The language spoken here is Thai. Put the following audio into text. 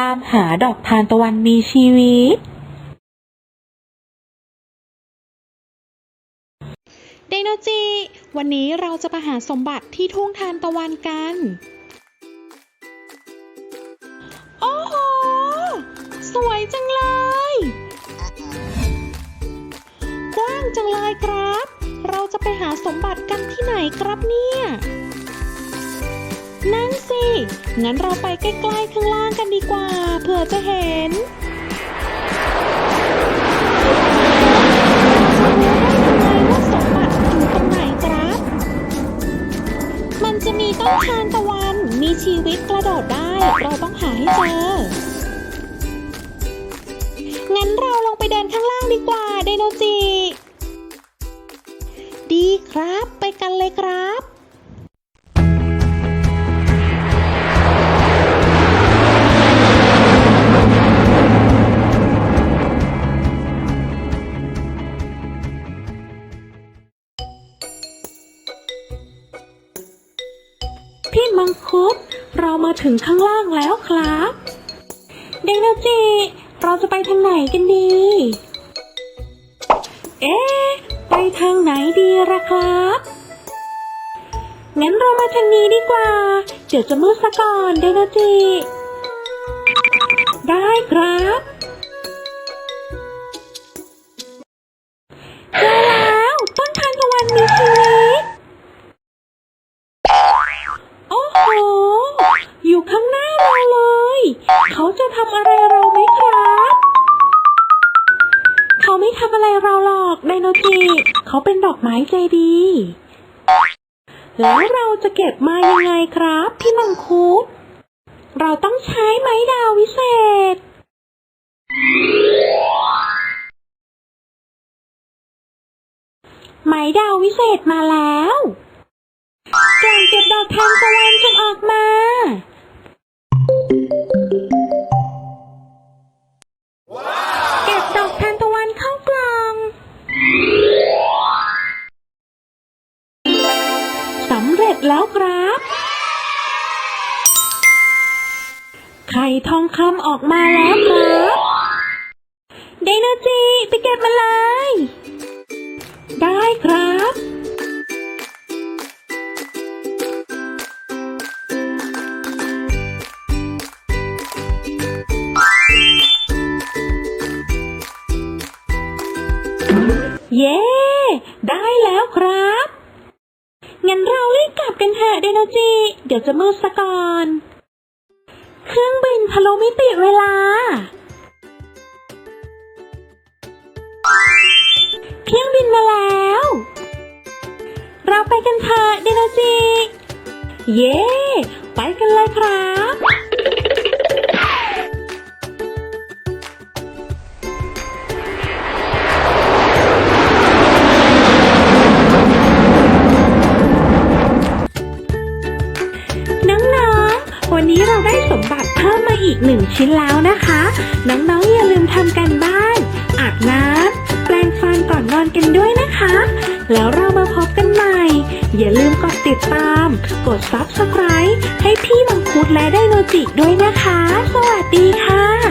ตามหาดอกทานตะวันมีชีวิต ไดโนจิวันนี้เราจะไปหาสมบัติที่ทุ่งทานตะวันกัน โอ้โห สวยจังเลย กว้างจังเลยครับ เราจะไปหาสมบัติกันที่ไหนครับเนี่ย นั่นสิ งั้นเราไปใกล้ๆข้างล่างกันดีกว่า เผื่อจะเห็นว่าสมบัติอยู่ตรงไหนครับ มันจะมีต้นทานตะวัน มีชีวิตกระโดดได้ เราต้องหาให้เจอ งั้นเราลงไปเดินข้างล่างดีกว่าไดโนจิ ดีครับ ไปกันเลยครับ พี่มังคุดเรามาถึงข้างล่างแล้วครับเดโนจิเราจะไปทางไหนกันดี เอ๊ะไปทางไหนดีล่ะครับ งั้นเรามาทางนี้ดีกว่า เดี๋ยวจะมืดซะก่อนเดโนจิได้ครับเจอแล้วต้นทานตะวันมีชีวิต จะทำอะไรเราไหมครับ เขาไม่ทำอะไรเราหรอกไดโนจิเขาเป็นดอกไม้ใจดี แล้วเราจะเก็บมายังไงครับพี่มังคุด เราต้องใช้ไม้ดาววิเศษ ไม้ดาววิเศษมาแล้ว กล่องเก็บดอกทานตะวันจงออกมา ร็จแล้วครับ ไข่ทองคำออกมาแล้วครับไดโนจีไปเก็บมาเลย ได้ครับ งั้นเรารีบกลับกันเถอะเดนจิเดี๋ยวจะมืดซะก่อน เครื่องบินทะลุมิติเวลา เครื่องบินมาแล้ว เราไปกันเถอะเดนจิเย้ ไปกันเลยครับ อีกหนึ่งชิ้นแล้วนะคะ น้องๆอย่าลืมทำกันบ้านอาบน้ำแปรงฟันก่อนนอนกันด้วยนะคะ แล้วเรามาพบกันใหม่ อย่าลืมกดติดตาม กด Subscribe ให้พี่มังคุดและไดโนจิด้วยนะคะ สวัสดีค่ะ